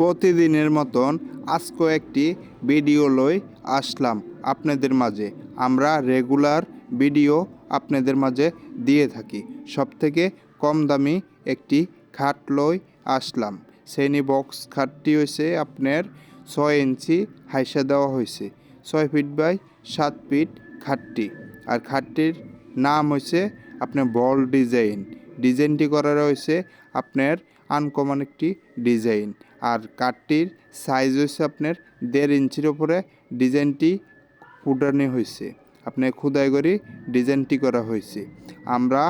প্রতিদিনের মতন আজকেও একটি ভিডিও লই আসলাম আপনাদের মাঝে। আমরা রেগুলার ভিডিও আপনাদের মাঝে দিয়ে থাকি। সব থেকে কম দামি একটি খাট লই আসলাম। শ্রেণি বক্স খাটটি হয়েছে আপনার ছয় ইঞ্চি হাইসা দেওয়া হয়েছে ছয় ফিট বাই সাত ফিট খাটটি। আর খাটটির নাম হয়েছে আপনার বল ডিজাইন। ডিজাইনটি করা রয়েছে আপনার আনকমন একটি ডিজাইন। আর কাঠটির সাইজ হয়েছে আপনার দেড় ইঞ্চির ওপরে ডিজাইনটি ফুটানো হয়েছে আপনার খুদাই করে ডিজাইনটি করা হয়েছে আমরা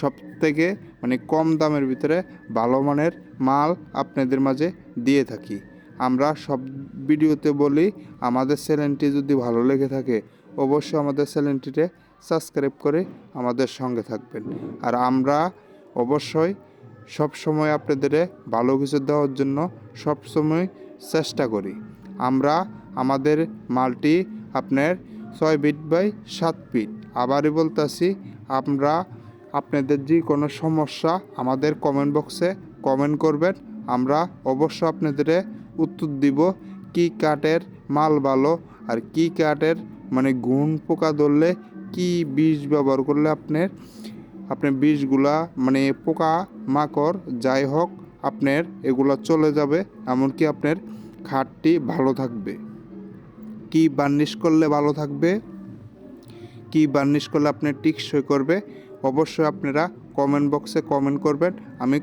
সব থেকে মানে কম দামের ভিতরে ভালো মানের মাল আপনাদের মাঝে দিয়ে থাকি। আমরা সব ভিডিওতে বলি, আমাদের চ্যানেলটি যদি ভালো লেগে থাকে, অবশ্যই আমাদের চ্যানেলটিতে সাবস্ক্রাইব করে আমাদের সঙ্গে থাকবেন। আর আমরা অবশ্যই সব সময় আপনাদের ভালো কিছু দেওয়ার জন্য সব সময় চেষ্টা করি। আমরা আমাদের মালটি আপনার ছয় ফিট বাই সাত ফিট আবারই বলতেছি, আমরা আপনাদের যে কোনো সমস্যা আমাদের কমেন্ট বক্সে কমেন্ট করবেন। আমরা অবশ্য আপনাদের উত্তর দিব, কি কাঠের মাল ভালো আর কি কাঠের মানে গুণ পোকা ধরলে কি বিষ ব্যবহার করলে আপনার আপনার বিষগুলা মানে পোকা, মাকড়, যাই হোক, আপনার এগুলো চলে যাবে, এমনকি আপনার খাটটি ভালো থাকবে। কি বার্নিশ করলে ভালো থাকবে? কি বার্নিশ করলে আপনার টিকসই করবে? অবশ্যই আপনারা কমেন্ট বক্সে কমেন্ট করবেন। আমি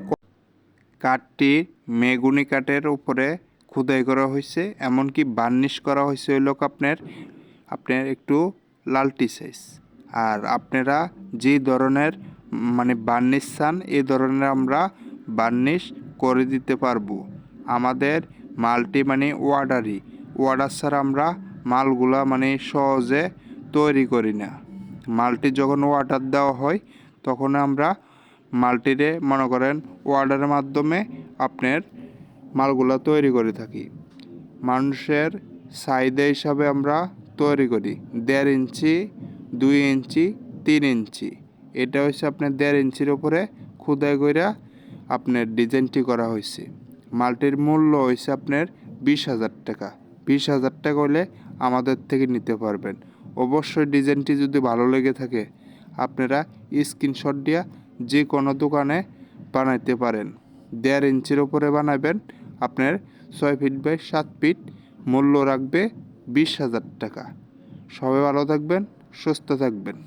কাঠটি মেগুনি কাঠের উপরে খুদাই করা হয়েছে, এমনকি বার্নিশ করা হয়েছে ওই লোক আপনার আপনার একটু লালটি সাইজ আর আপনারা যে ধরনের মানে বার্নিশ চান এই ধরনের আমরা বার্নিশ করে দিতে পারব। আমাদের মালটি মানে ওয়ার্ডারই ওয়ার্ডার ছাড়া আমরা মালগুলা মানে সহজে তৈরি করি না। মালটি যখন অর্ডার দেওয়া হয়, তখন আমরা মালটিরে মনে করেন অর্ডারের মাধ্যমে আপনার মালগুলা তৈরি করে থাকি। মানুষের চাহিদা হিসাবে আমরা তৈরি করি, দেড় ইঞ্চি, দুই ইঞ্চি, তিন ইঞ্চি। এটা হচ্ছে আপনার দেড় ইঞ্চির উপরে খুদাই কইরা আপনার ডিজাইনটি করা হয়েছে মালটির মূল্য হয়েছে আপনার বিশ হাজার টাকা। বিশ হাজার টাকা হলে আমাদের থেকে নিতে পারবেন। অবশ্যই ডিজাইনটি যদি ভালো লেগে থাকে, আপনারা স্ক্রিনশট দিয়া যে কোনো দোকানে বানাইতে পারেন। দেড় ইঞ্চির ওপরে বানাবেন আপনার ছয় ফিট বাই সাত ফিট মূল্য রাখবে বিশ হাজার টাকা। সবাই ভালো থাকবেন, সুস্থ থাকবেন।